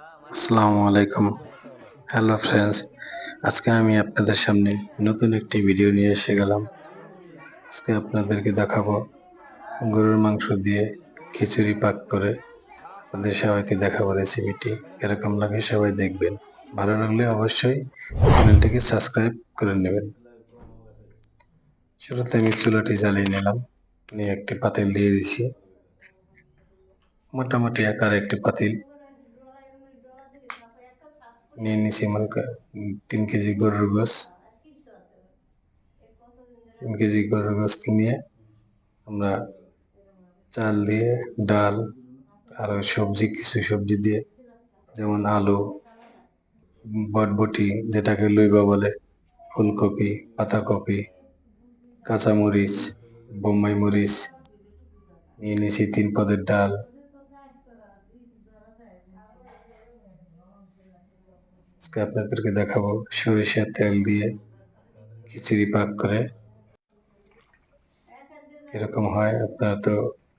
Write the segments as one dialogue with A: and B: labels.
A: আসসালামু আলাইকুম। Hello friends আজকে আমি আপনাদের সামনে নতুন একটি ভিডিও নিয়ে এসে গেলাম। আজকে আপনাদেরকে দেখাবো গরুর মাংস দিয়ে খিচুড়ি পাক করে। আপনাদের সবাইকে দেখাবো রেসিপিটি কীরকম লাগে সবাই দেখবেন। ভালো লাগলে অবশ্যই চ্যানেলটিকে সাবস্ক্রাইব করে নেবেন। শুরুতে আমি চুলাটি জ্বালিয়ে নিলাম। নিয়ে একটি পাতিল দিয়ে দিছি। মোটামুটি আকার একটি পাতিল। নিয়ে নিছি উম, তিন কেজি গরুর গোস তিন কেজি গরুর গোসকে নিয়ে আমরা চাল দিয়ে ডাল আর সবজি কিছু সবজি দিয়ে যেমন আলু বটবটি যেটাকে লইবা বলে ফুলকপি পাতাকপি কাঁচামরিচ বোম্বাই মরিচ নিয়ে নিয়েছি তিন পদের ডাল। আজকে আপনাদেরকে দেখাবো সরিষার তেল দিয়ে খিচুড়ি পাক করে। কীরকম হয় আপনারা তো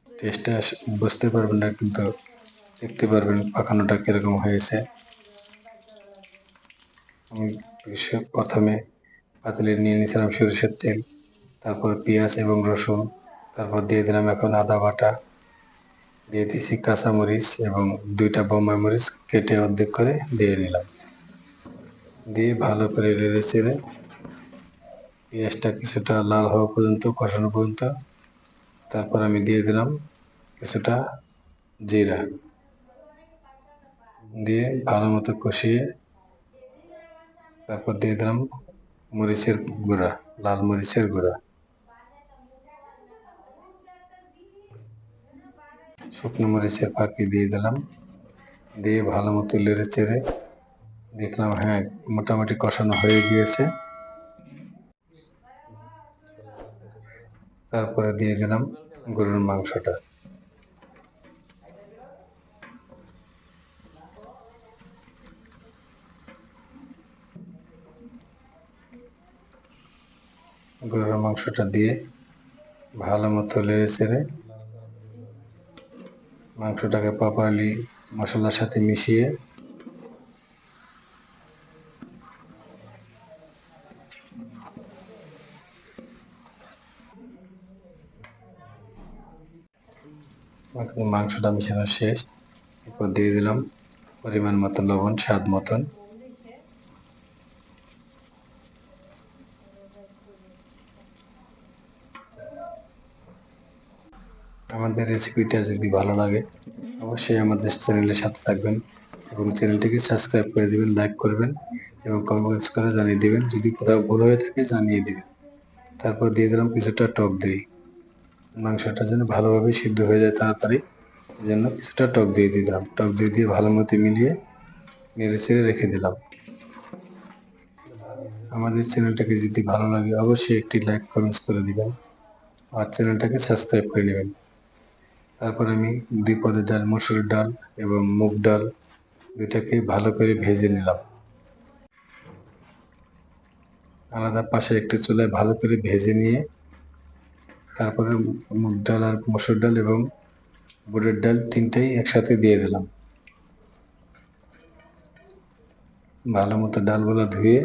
A: টেস্টটা বুঝতে পারবেন না, কিন্তু দেখতে পারবেন পাকানোটা কীরকম হয়েছে। আমি প্রথমে পাতিলে নিয়ে নিয়েছিলাম সরিষার তেল, তারপর পেঁয়াজ এবং রসুন, তারপর দিয়ে দিলাম এখন আদা বাটা। দিয়ে দিয়েছি কাঁচামরিচ এবং দুইটা বোম্বাই মরিচ কেটে অর্ধেক করে দিয়ে নিলাম। দিয়ে ভালো করে নেড়ে চেড়ে পেঁয়াজটা কিছুটা লাল হওয়া পর্যন্ত, কষানো পর্যন্ত, তারপর আমি দিয়ে দিলাম কিছুটা জিরা। দিয়ে ভালো মতো কষিয়ে তারপর দিয়ে দিলাম মরিচের গুঁড়া, লাল মরিচের গুঁড়া। শুকনো মরিচের ফাঁকি দিয়ে দিলাম। দিয়ে ভালো মতো লেড়ে চেড়ে দেখলাম হ্যাঁ মোটামুটি কষানো হয়ে গিয়েছে। তারপরে দিয়ে দিলাম গরুর মাংসটা। গরুর মাংসটা দিয়ে ভালো মতো লেড়ে চেড়ে মাংসটাকে প্রপারলি মশলার সাথে মিশিয়ে এখন মাংসটা মিশানো শেষ। এরপর দিয়ে দিলাম পরিমাণ মতো লবণ, স্বাদ মতন। আমাদের রেসিপিটা যদি ভালো লাগে, অবশ্যই আমাদের চ্যানেলের সাথে থাকবেন এবং চ্যানেলটিকে সাবস্ক্রাইব করে দিবেন লাইক করবেন এবং কমেন্টস করে জানিয়ে দিবেন। যদি কোথাও ভুল হয়ে থাকে, জানিয়ে দিবেন। তারপর দিয়ে দিলাম কিছুটা টক দই। মাংসটা যেন ভালোভাবে সিদ্ধ হয়ে যায় তাড়াতাড়ি। জন্য কিছুটা টক দিয়ে দিলাম। টক দই দিয়ে ভালো মতো মিলিয়ে নেড়ে চেড়ে রেখে দিলাম। আমাদের চ্যানেলটাকে যদি ভালো লাগে, অবশ্যই একটি লাইক, কমেন্টস করে দিবেন আর চ্যানেলটাকে সাবস্ক্রাইব করে নেবেন। তারপর আমি দুই পদের ডাল মসুরের ডাল এবং মুগ ডাল দুইটাকে ভালো করে ভেজে নিলাম। আলাদা পাশে একটি চুলায় ভালো করে ভেজে নিয়ে তারপরে মুগ ডাল আর মসুর ডাল এবং বুটের ডাল তিনটাই একসাথে দিয়ে দিলাম। ভালো মতো ডালগুলো ধুয়ে,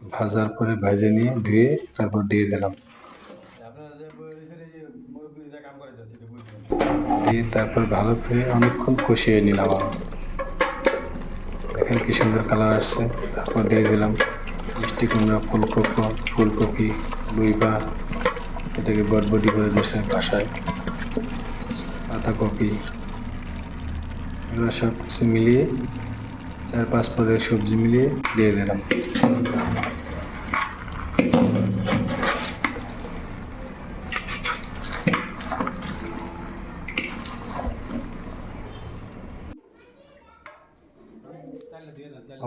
A: ভাজার পরে ভেজে নিয়ে ধুয়ে তারপর দিয়ে দিলাম। দিয়ে তারপর ভালো করে অনেকক্ষণ কষিয়ে নিলাম দেখেন কি সুন্দর কালার আসছে। তারপর দিয়ে দিলাম মিষ্টি কুমড়া, ফুলকপি ফুলকপি লুইবা এটাকে বটবটি করে দেশের ভাষায় পাতাকপি এগুলো সব কিছু মিলিয়ে চার পাঁচ পদের সবজি মিলিয়ে দিয়ে দিলাম।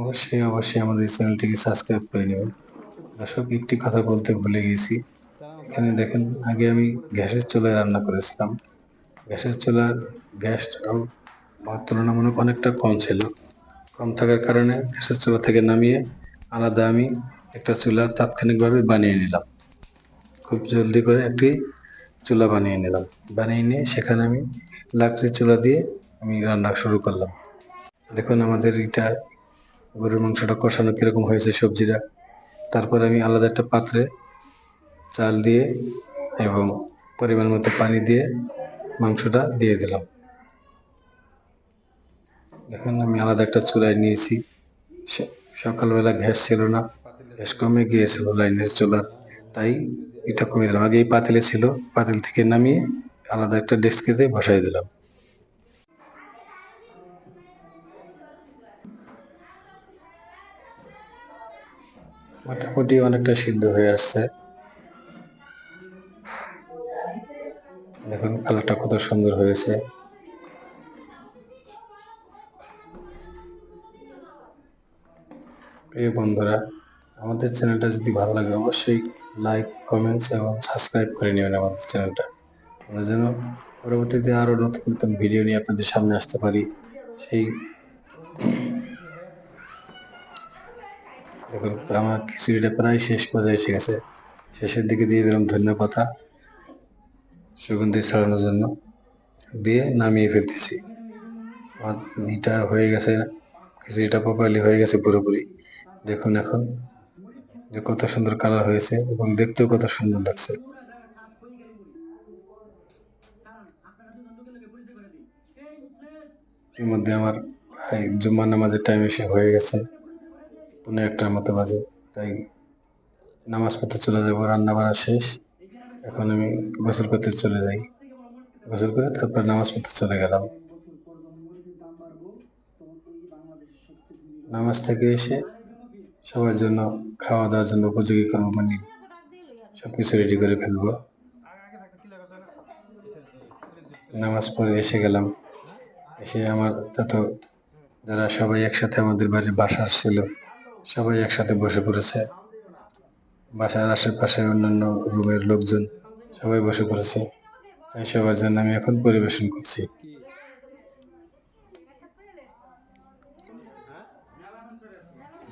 A: অবশ্যই অবশ্যই আমাদের চ্যানেলটিকে সাবস্ক্রাইব করে নেবেন। দর্শক, একটি কথা বলতে ভুলে গেছি। এখানে দেখেন, আগে আমি গ্যাসের চুলায় রান্না করেছিলাম। গ্যাসের চুলার আমার তুলনামূলক অনেকটা কম ছিল। কম থাকার কারণে গ্যাসের চুলা থেকে নামিয়ে আলাদা আমি একটা চুলা তাৎক্ষণিকভাবে বানিয়ে নিলাম। খুব জলদি করে একটি চুলা বানিয়ে নিলাম। বানিয়ে নিয়ে সেখানে আমি লাকড়ির চুলা দিয়ে আমি রান্না শুরু করলাম। দেখুন আমাদের এটা গরুর মাংসটা কষানো কীরকম হয়েছে সবজিটা। তারপর আমি আলাদা একটা পাত্রে চাল দিয়ে এবং পরিমাণ মতো পানি দিয়ে মাংসটা দিয়ে দিলাম। দেখুন, আমি আলাদা একটা চুলায় নিয়েছি। সকালবেলা গ্যাস ছিল না, গ্যাস কমে গিয়েছিল লাইনের চুলার। তাই এটা কমিয়ে দিলাম। আগে এই পাতিলে ছিল, পাতিল থেকে নামিয়ে আলাদা একটা ডেস্কেতে বসাই দিলাম। মোটামুটি অনেকটা সিদ্ধ হয়ে আসছে। দেখুন, কালারটা কত সুন্দর হয়েছে। প্রিয় বন্ধুরা, আমাদের চ্যানেলটা যদি ভালো লাগে, অবশ্যই লাইক, কমেন্টস এবং সাবস্ক্রাইব করে নেবেন আমাদের চ্যানেলটা। আমরা যেন পরবর্তীতে আরও নতুন নতুন ভিডিও নিয়ে আপনাদের সামনে আসতে পারি। সেই দেখুন, আমার খিচুড়িটা প্রায় শেষ পর্যায়ে এসে গেছে। শেষের দিকে দিয়ে দিলাম ধনিয়া পাতা সুগন্ধি ছড়ানোর জন্য দিয়ে নামিয়ে ফেলতেছি। আমার এটা হয়ে গেছে, খিচুড়িটা প্রপারলি হয়ে গেছে পুরোপুরি। দেখুন এখন যে কত সুন্দর কালার হয়েছে এবং দেখতেও কত সুন্দর লাগছে। এর মধ্যে আমার ভাই জুম্মা নামাজের টাইম এসে হয়ে গেছে, পনেরো একটার মতো বাজে, তাই নামাজ পড়তে চলে যাব রান্না বাড়া শেষ। এখন আমি গোসল করতে চলে যাই। গোসল করে তারপর নামাজ পড়তে চলে গেলাম। নামাজ থেকে এসে সবার জন্য খাওয়া দাওয়ার জন্য উপযোগী করব মানে সব কিছু রেডি করে ফেলব। নামাজ পড়ে এসে গেলাম। এসে আমার যত, যারা সবাই একসাথে আমাদের বাড়ির বাসা ছিল, সবাই একসাথে বসে পড়েছে। বাসার আশেপাশে অন্যান্য রুমের লোকজন সবাই বসে পড়েছে। তাই সবার জন্য আমি এখন পরিবেশন করছি।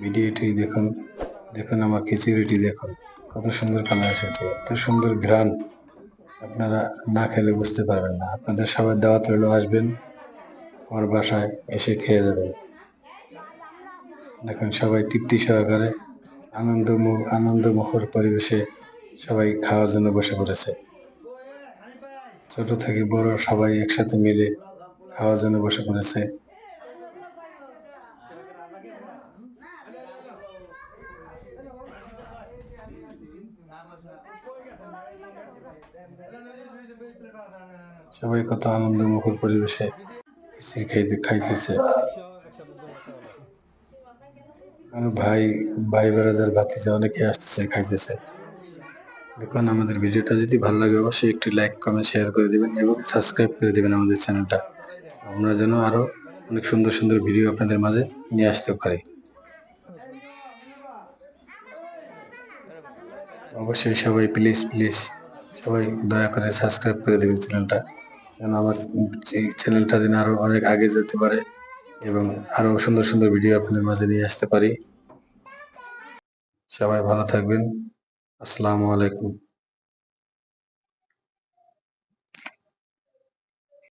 A: ভিডিওটি দেখুন দেখুন আমার খিচুড়িটি দেখুন, কত সুন্দর কালার এসেছে, এত সুন্দর ঘ্রাণ। আপনারা না খেলে বুঝতে পারবেন না। আপনাদের সবাই দাওয়াত রইল, আসবেন আমার বাসায় এসে খেয়ে যাবেন। দেখুন সবাই তৃপ্তি সহকারে আনন্দ আনন্দ মুখর পরিবেশে সবাই খাওয়ার জন্য বসে পড়েছে। ছোট থেকে বড় সবাই একসাথে মিলে খাওয়ার জন্য বসে পড়েছে। সবাই কত আনন্দ মুখর পরিবেশে খাইতেছে। ভাই ভাই বেড়াদার ভাতিজা অনেকে আসতেছে, খাইতেছে। দেখুন, আমাদের ভিডিওটা যদি ভালো লাগে, অবশ্যই একটি লাইক কমেন্ট শেয়ার করে দিবেন এবং সাবস্ক্রাইব করে দিবেন আমাদের চ্যানেলটা। আমরা যেন আরও অনেক সুন্দর সুন্দর ভিডিও আপনাদের মাঝে নিয়ে আসতে পারি। অবশ্যই সবাই প্লিজ প্লিজ সবাই দয়া করে সাবস্ক্রাইব করে দেবেন চ্যানেলটা। যেন আমার চ্যানেলটা যেন আরও অনেক আগে যেতে পারে। এবং আরও সুন্দর সুন্দর ভিডিও আপনাদের মাঝে নিয়ে আসতে পারি। সবাই ভালো থাকবেন। আসসালামু আলাইকুম।